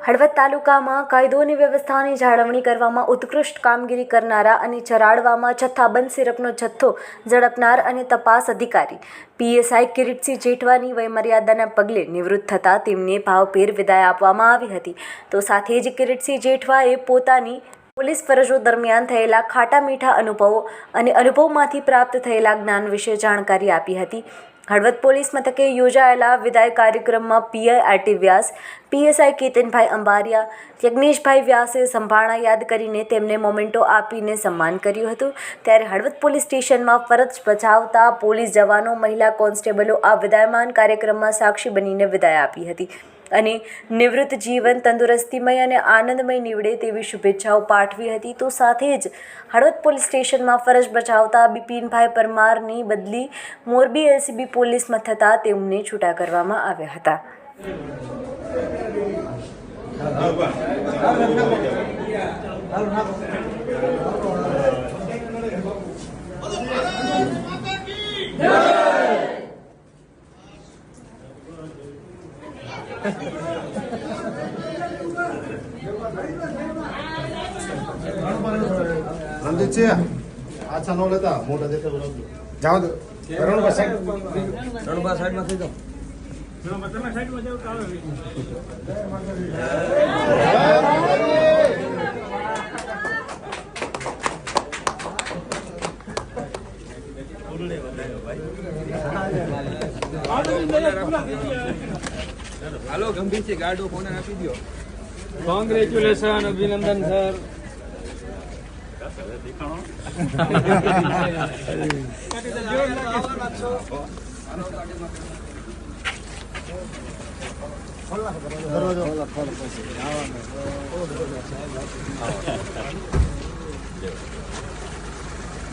હળવદ તાલુકામાં કાયદો અને વ્યવસ્થાની જાળવણી કરવામાં ઉત્કૃષ્ટ કામગીરી કરનારા અને ચરાડવામાં જથ્થાબંધ સિરપનો જથ્થો ઝડપનાર અને તપાસ અધિકારી પીએસઆઈ કિરીટસિંહ જેઠવાની વયમર્યાદાના પગલે નિવૃત્ત થતાં તેમને ભાવભેર વિદાય આપવામાં આવી હતી. તો સાથે જ કિરીટસિંહ જેઠવાએ પોતાની પોલીસ ફરજો દરમિયાન થયેલા ખાટા મીઠા અનુભવો અને અનુભવમાંથી પ્રાપ્ત થયેલા જ્ઞાન વિશે જાણકારી આપી હતી. હળવદ પોલીસ મથકે યોજાયેલા વિદાય કાર્યક્રમમાં PI RT Vyas, PSI Ketanbhai Ambaria, Yagneshbhai વ્યાસે સંભાળણા યાદ કરીને તેમને મોમેન્ટો આપીને સન્માન કર્યું હતું. ત્યારે હળવદ પોલીસ સ્ટેશનમાં ફરજ બજાવતા પોલીસ જવાનો, મહિલા કોન્સ્ટેબલો આ વિદાયમાન કાર્યક્રમમાં સાક્ષી બનીને વિદાય આપી હતી. અને નિવૃત્ત જીવન તંદુરસ્તીમય અને આનંદમય નીવડે તેવી શુભેચ્છાઓ પાઠવી હતી. તો સાથે જ હળવદ પોલીસ સ્ટેશનમાં ફરજ બજાવતા બિપિનભાઈ પરમારની બદલી મોરબી એલસીબી પોલીસમાં થતાં તેમને છૂટા કરવામાં આવ્યા હતા. રણજીત છે આછા નો લેતા મોટા દેતા જાઓ દો રણબા સાહેબ રણબા સાઈડમાં થઈ જાઓ હાલો ગંભીર છે ગાડો ફોન આપી દો કોંગ્રેચ્યુલેશન અભિનંદન સર.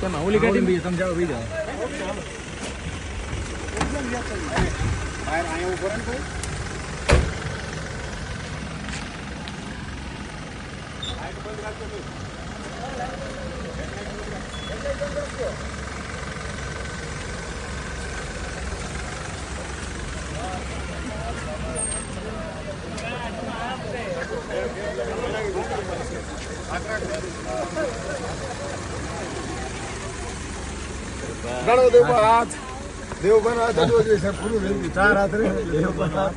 કેમ ઓલી ગાડી તમે જાઓ બીજા ગણો દેવ હાથ દેવ બન હાથ જો જે છે પૂરું રહી ગયું ચાર હાથ રહી દેવ બન હાથ